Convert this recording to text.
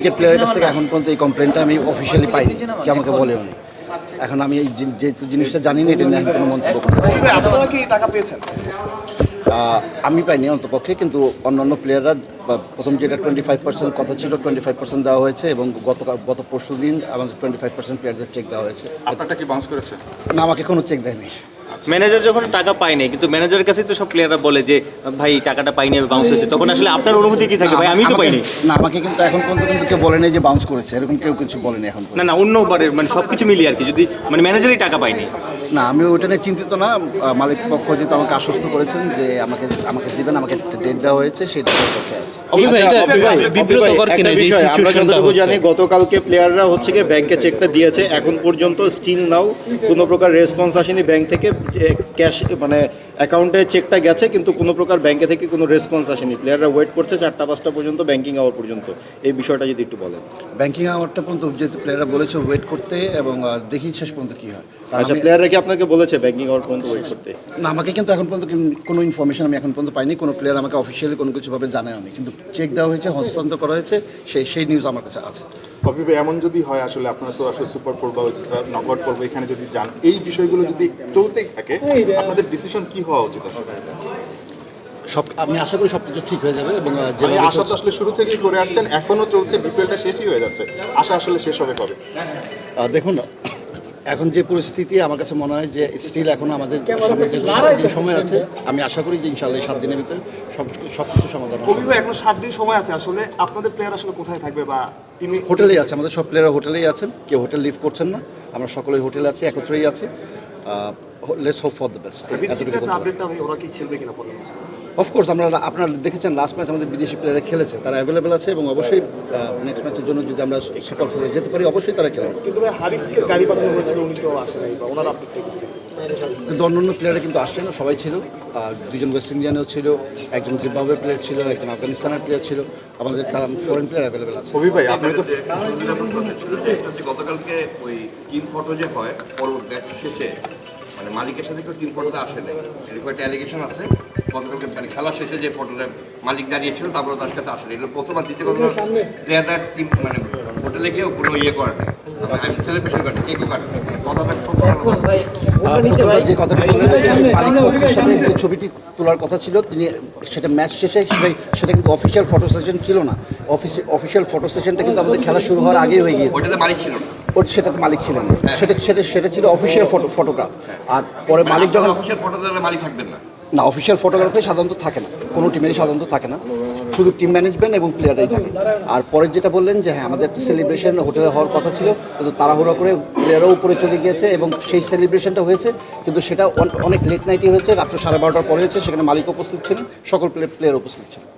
Cricket প্লেয়ারের কাছ থেকে এখন পর্যন্ত এই কমপ্লেনটা আমি অফিসিয়ালি পাইনি কি আমাকে বলে উনি। এখন আমি এই যে- যেহেতু জিনিসটা জানি না এটা নিয়ে আমি কোনো মন্তব্য করতে পারি না। তবে আপনারা কি টাকা পেয়েছেন? আহ, আমি পাইনি অন্তপক্ষে কিন্তু অন্যান্য প্লেয়াররা প্রথম যেটা টোয়েন্টি ফাইভ পার্সেন্ট কথা ছিল টোয়েন্টি ফাইভ পার্সেন্ট দেওয়া হয়েছে এবং গত গত পরশু দিন আমাদের টোয়েন্টি ফাইভ পার্সেন্ট প্লেয়ারদের চেক দেওয়া হয়েছে। আপনারটা কি বাউন্স করেছে? না আমাকে কোনো চেক দেয়নি। ম্যানেজার যখন টাকা পায়নি কিন্তু ম্যানেজারের কাছেই তো সব প্লেয়াররা বলে যে ভাই টাকাটা পাইনি আমি বাউন্স হয়েছে। তখন আসলে আপনার অনুভূতি কি থাকে? ভাই আমি তো পাইনি। না আমাকে কিন্তু এখন পর্যন্ত কিন্তু কেউ বলেনি যে বাউন্স করেছে। এরকম কেউ কিছু বলেনি এখন না না অন্য বারের মানে সবকিছু মিলিয়ে আর কি। যদি মানে ম্যানেজারই টাকা পায়নি। না আমি ওইটা নিয়ে চিন্তিত না। মালিক পক্ষ যেহেতু আমাকে আশ্বস্ত করেছেন যে আমাকে আমাকে দিবেন আমাকে একটা ডেট দেওয়া হয়েছে সেই ডেটের পক্ষে আছে। আচ্ছা, আমরা যতটুকু জানি গতকালকে প্লেয়াররা হচ্ছে গিয়ে ব্যাংকে চেকটা দিয়েছে। এখন পর্যন্ত স্টিল নাও কোনো প্রকার রেসপন্স আসেনি ব্যাংক থেকে। ক্যাশ মানে অ্যাকাউন্টে চেকটা গেছে কিন্তু কোনো প্রকার ব্যাংকে থেকে কোনো রেসপন্স আসেনি। প্লেয়াররা ওয়েট করছে চারটা পাঁচটা পর্যন্ত ব্যাংকিং আওয়ার পর্যন্ত। এই বিষয়টা যদি একটু বলেন। ব্যাংকিং আওয়ারটা পর্যন্ত যেহেতু প্লেয়াররা বলেছে ওয়েট করতে এবং দেখি শেষ পর্যন্ত কি হয়। আচ্ছা প্লেয়াররা কি আপনাকে বলেছে ব্যাংকিং আওয়ার পর্যন্ত ওয়েট করতে? না আমাকে কিন্তু এখন পর্যন্ত কোনো ইনফরমেশন আমি এখন পর্যন্ত পাইনি। কোনো প্লেয়ার আমাকে অফিসিয়ালি কোনো কিছুভাবে জানায়নি কিন্তু চেক দেওয়া হয়েছে হস্তান্তর করা হয়েছে সেই সেই নিউজ আমার কাছে আছে। কপি ভাই এমন যদি হয় আসলে আপনারা তো আসলে সুপার ফোর বা নকআউট পর্ব এখানে যদি যান এই বিষয়গুলো যদি চলতেই থাকে আপনাদের ডিসিশন কি হওয়া উচিত আসলে? সব আমি আশা করি সব কিছু ঠিক হয়ে যাবে এবং আহ, আশা তো আসলে শুরু থেকেই করে আসছেন এখনও চলছে বিপিএলটা শেষই হয়ে যাচ্ছে। আশা আসলে শেষ হবে কবে? দেখুন এখন যে পরিস্থিতি আমার কাছে মনে হয় যে স্টিল এখন আমাদের সামনে যে সাত দিন সময় আছে আমি আশা করি যে ইনশাল্লাহ সাত দিনের ভিতরে সব সব কিছু সমাধান হবে। অভি ভাই এখনও সাত দিন সময় আছে আসলে আপনাদের প্লেয়ার আসলে কোথায় থাকবে বা টিমে হোটেলেই আছে আমাদের সব প্লেয়াররা হোটেলেই আছেন, কেউ হোটেল লিভ করছেন না, আমরা সকলেই হোটেলে আছি, একত্রেই আছি। Let's hope for the best বিদেশি প্লেয়ারদের আপডেটটা ভাই ওরা কি খেলবে কিনা পরে অফকোর্স আমরা আপনারা দেখেছেন লাস্ট ম্যাচ আমাদের বিদেশি প্লেয়াররা খেলেছে তারা অ্যাভেলেবেল আছে এবং অবশ্যই নেক্সট ম্যাচের জন্য যদি আমরা সুপার ফোরে যেতে পারি অবশ্যই তারা খেলবে কিন্তু ভাই হারিসকে গাড়ি পাঠানো হয়েছিল উনি তো আসে নাই বা ওনার কিন্তু অন্যান্য প্লেয়াররা কিন্তু আসছে না সবাই ছিল আর দুজন ওয়েস্ট ইন্ডিয়ানেও ছিল একজন জিম্বাবুয়ে প্লেয়ার ছিল একজন আফগানিস্তানের প্লেয়ার ছিল আমাদের তারা ফরেন প্লেয়ার অ্যাভেলেবেল আছে কবি ভাই আপনি তো গতকালকে ওই টিম ফটো যে হয় পরবর্তী ম্যাচ শেষে মানে মালিকের সাথে একটু টিম ফটোতে আসে নাই। এরকম একটা অ্যালিগেশন আছে। গতকালকে মানে খেলা শেষে যে ফটোটা মালিক দাঁড়িয়েছিল তারপরে তার সাথে আসেনি এগুলো প্রথম আর দ্বিতীয় কথা প্লেয়াররা টিম মানে হোটেলে গিয়েও কোনো ইয়ে করে না আমি সেলিব্রেশন কাটে কেকও কাটে যে কথাটা বললেন সাথে যে ছবিটি তোলার কথা ছিল তিনি সেটা ম্যাচ শেষে সেটাই সেটা কিন্তু অফিসিয়াল ফটো সেশন ছিল না। অফিস অফিসিয়াল ফটো সেশনটা কিন্তু আমাদের খেলা শুরু হওয়ার আগেই হয়ে গিয়েছে। ওইটাতে মালিক ছিল না। ওর সেটাতে মালিক ছিলেন সেটা সেটা সেটা ছিল অফিসিয়াল ফটো ফটোগ্রাফ আর পরে মালিক যখন অফিসের ফটোতে মালিক থাকবেন না। না অফিসিয়াল ফটোগ্রাফি সাধারণত থাকে না। কোনো টিমেরই সাধারণত থাকে না। শুধু টিম ম্যানেজমেন্ট এবং প্লেয়াররাই থাকে। আর পরের যেটা বললেন যে হ্যাঁ আমাদের সেলিব্রেশন হোটেলে হওয়ার কথা ছিল, কিন্তু তাড়াহুড়া করে প্লেয়ারও উপরে চলে গিয়েছে এবং সেই সেলিব্রেশনটা হয়েছে, কিন্তু সেটা অনেক লেট নাইটই হয়েছে, রাত্র সাড়ে বারোটার পরে হয়েছে, সেখানে মালিক উপস্থিত ছিলেন, সকল প্লেয়ার উপস্থিত ছিলেন।